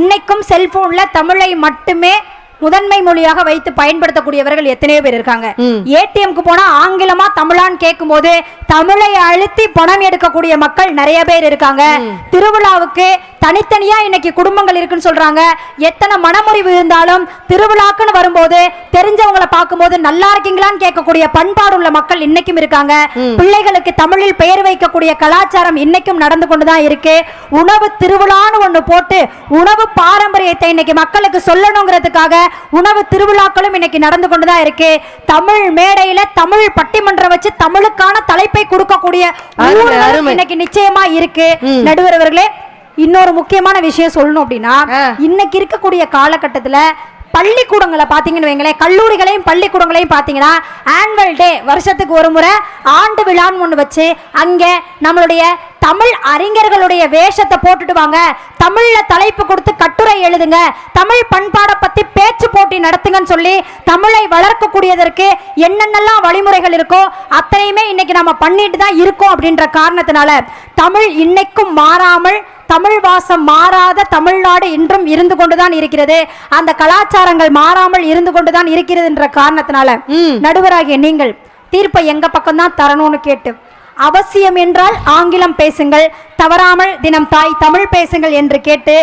இன்னைக்கும் செல்போன்ல தமிழை மட்டுமே முதன்மை மொழியாக வைத்து பயன்படுத்தக்கூடியவர்கள் எத்தனையோ பேர் இருக்காங்க. ஏடிஎம்க்கு போனா ஆங்கிலமா தமிழான்னு கேட்கும்போது தமிழை அழுத்தி பணம் எடுக்கக்கூடிய மக்கள் நிறைய பேர் இருக்காங்க. திருவிழாவுக்கு தனித்தனியா இன்னைக்கு குடும்பங்கள் இருக்குன்னு சொல்றாங்க. எத்தனை மனமுறிவு இருந்தாலும் திருவிழாக்குன்னு வரும்போது தெரிஞ்சவங்களை பார்க்கும்போது நல்லா இருக்கீங்களான்னு கேட்கக்கூடிய பண்பாடு உள்ள மக்கள் இன்னைக்கும் இருக்காங்க. பிள்ளைகளுக்கு தமிழில் பெயர் வைக்கக்கூடிய கலாச்சாரம் இன்னைக்கும் நடந்து கொண்டுதான் இருக்கு. உணவு திருவிழான்னு ஒண்ணு போட்டு உணவு பாரம்பரியத்தை இன்னைக்கு மக்களுக்கு சொல்லணுங்கிறதுக்காக உணவு திருவிழாக்களும் இன்னைக்கு நடந்து கொண்டுதான் இருக்கு. தமிழ் மேடையில தமிழ் பட்டிமன்றம் வச்சு தமிழுக்கான தலைப்பை கொடுக்கக்கூடிய. இன்னைக்கு நிச்சயமா இருக்கு. நடுவர் அவர்களே இன்னொரு முக்கியமான விஷயம் சொல்லணும் அப்படின்னா. இன்னைக்கு இருக்கக்கூடிய காலகட்டத்துல பள்ளிக்கூடங்களை பார்த்தீங்கன்னு வைங்களேன் கல்லூரிகளையும் பள்ளிக்கூடங்களையும் பார்த்தீங்கன்னா ஆனுவல் டே வருஷத்துக்கு ஒரு முறை ஆண்டு விழான்னு ஒன்று வச்சு அங்கே நம்மளுடைய தமிழ் அறிஞர்களுடைய வேஷத்தை போட்டுட்டு வாங்க தமிழ்ல தலைப்பு கொடுத்து கட்டுரை எழுதுங்க தமிழ் பண்பாடை பத்தி பேச்சு போட்டி நடத்துங்கன்னு சொல்லி தமிழை வளர்க்கக்கூடியதற்கு என்னென்னலாம் வழிமுறைகள் இருக்கோ அத்தனையுமே இன்னைக்கு நம்ம பண்ணிட்டு தான் இருக்கோம் அப்படின்ற காரணத்தினால தமிழ் இன்னைக்கும் மாறாமல் தமிழ் வாசம் மாறாத தமிழ்நாடு இன்றும் இருந்து கொண்டுதான் இருக்கிறது அந்த கலாச்சாரங்கள் மாறாமல் இருந்து கொண்டுதான் இருக்கிறது என்ற காரணத்தினால. நடுவராகிய நீங்கள் தீர்ப்பை எங்க பக்கம் தான் தரணும்னு கேட்டு அவசியம் என்றால் ஆங்கிலம் பேசுங்கள் தவறாமல் தினம் தாய் தமிழ் பேசுங்கள் என்று கேட்டு